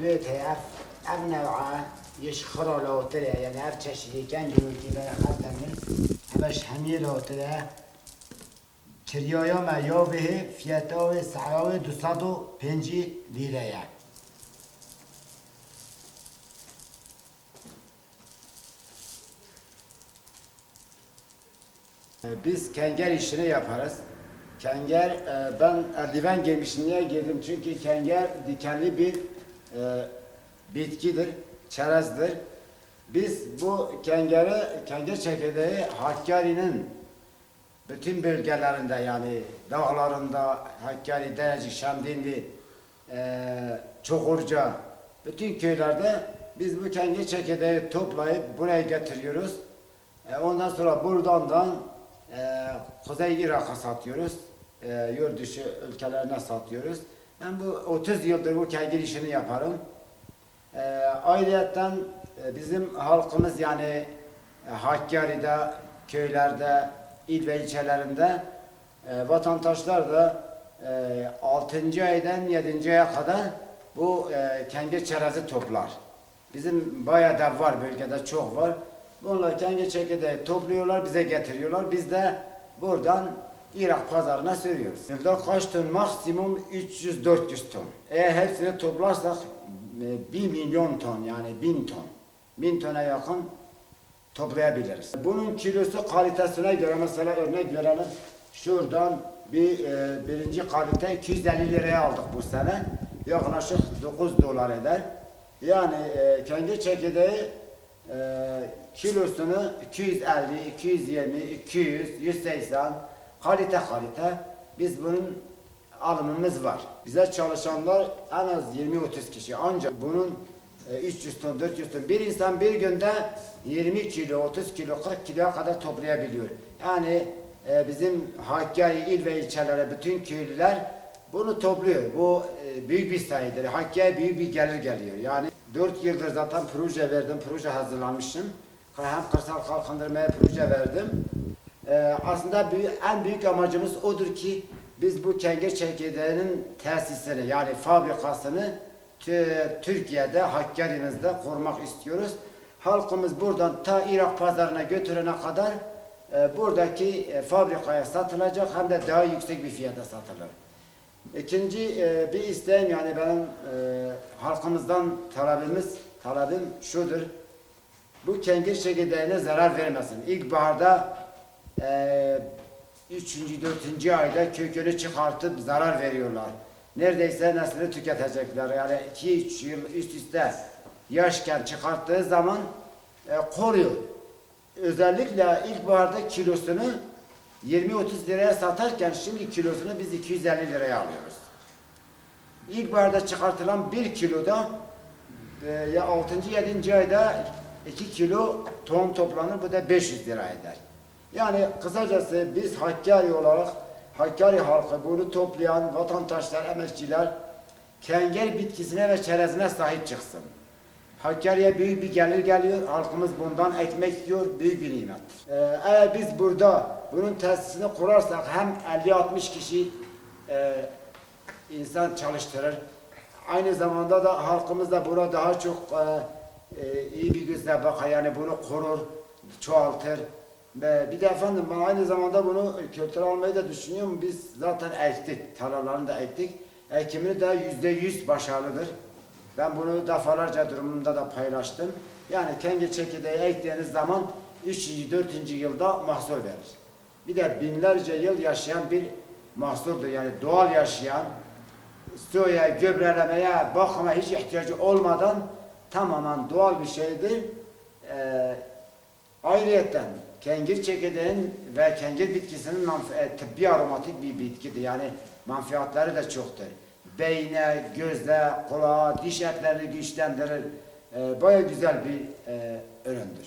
بيتها أم نوعه يشخره لو طلع يعني أب تشتري كان جوتي بنا حتى من أبش حمية لو طلع كريايا ما يابه فيتاوي سعراوي دوسادو بنجي ليلة يعني Biz kenger işini yaparız. Kenger, ben eldiven giymişliğe girdim çünkü kenger dikenli bir e, bitkidir, çerezdir. Biz bu kengere, kenger çekirdeği Hakkari'nin bütün bölgelerinde yani dağlarında, Hakkari, Derecik, Şemdinli, e, Çukurca, bütün köylerde biz bu kenger çekirdeği toplayıp buraya getiriyoruz. E, ondan sonra buradan da e, Kuzey Irak'a satıyoruz. E, yurt dışı ülkelerine satıyoruz. Ben bu 30 yıldır bu kegil işini yaparım. Ee, e, ayrıyeten bizim halkımız yani e, Hakkari'de, köylerde, il ve ilçelerinde e, vatandaşlar da e, 6. aydan 7. aya kadar bu e, kendi çerezi toplar. Bizim bayağı da var bölgede çok var. Bunlar kendi çekirdeği topluyorlar, bize getiriyorlar. Biz de buradan İrak pazarına sürüyoruz. Yılda kaç ton? Maksimum 300-400 ton. Eğer hepsini toplarsak e, 1 milyon ton yani 1000 ton. 1000 tona yakın toplayabiliriz. Bunun kilosu kalitesine göre mesela örnek verelim. Şuradan bir e, birinci kalite 250 liraya aldık bu sene. Yaklaşık 9 dolar eder. Yani e, kendi çekirdeği e, kilosunu 250, 220, 200, 180 Kalite kalite biz bunun alımımız var. Bize çalışanlar en az 20-30 kişi ancak bunun e, 300 ton, 400 ton. Bir insan bir günde 20 kilo, 30 kilo, 40 kiloya kadar toplayabiliyor. Yani e, bizim Hakkari il ve ilçelere bütün köylüler bunu topluyor. Bu e, büyük bir sayıdır. Hakkari büyük bir gelir geliyor. Yani 4 yıldır zaten proje verdim, proje hazırlamışım. Hem kırsal kalkındırmaya proje verdim e, aslında büyük, en büyük amacımız odur ki biz bu kengir çekirdeğinin tesisini yani fabrikasını Türkiye'de, Hakkari'mizde kurmak istiyoruz. Halkımız buradan ta Irak pazarına götürene kadar e, buradaki e, fabrikaya satılacak hem de daha yüksek bir fiyata satılır. İkinci e, bir isteğim yani benim e, halkımızdan talebimiz, talebim şudur. Bu kengir çekirdeğine zarar vermesin. İlkbaharda e, üçüncü, dördüncü ayda kökünü çıkartıp zarar veriyorlar. Neredeyse neslini tüketecekler. Yani iki, üç yıl üst üste yaşken çıkarttığı zaman e, koruyor. Özellikle ilkbaharda kilosunu 20-30 liraya satarken şimdi kilosunu biz 250 liraya alıyoruz. İlkbaharda çıkartılan bir kiloda e, ya 6. 7. ayda 2 kilo tohum toplanır bu da 500 lira eder. Yani kısacası biz Hakkari olarak Hakkari halkı bunu toplayan vatandaşlar, emekçiler kenger bitkisine ve çerezine sahip çıksın. Hakkari'ye büyük bir gelir geliyor, halkımız bundan ekmek yiyor, büyük bir nimettir. Ee, eğer biz burada bunun tesisini kurarsak hem 50-60 kişi e, insan çalıştırır, aynı zamanda da halkımız da buna daha çok e, e, iyi bir gözle bakar, yani bunu korur, çoğaltır. Ve bir de efendim ben aynı zamanda bunu kültür almayı da düşünüyorum. Biz zaten ektik, tarlalarını da ektik. Ekimini de yüzde yüz başarılıdır. Ben bunu defalarca durumunda da paylaştım. Yani kendi çekirdeği ektiğiniz zaman 3. 4. yılda mahsul verir. Bir de binlerce yıl yaşayan bir mahsuldur. Yani doğal yaşayan, suya, gübrelemeye, bakıma hiç ihtiyacı olmadan tamamen doğal bir şeydir. Ee, ayrıyetten kengir çekirdeğin ve kengir bitkisinin e, tıbbi aromatik bir bitkidir. Yani manfaatları da çoktur. Beyne, gözle, kulağa, diş etlerini güçlendirir. Ee, baya güzel bir e, üründür.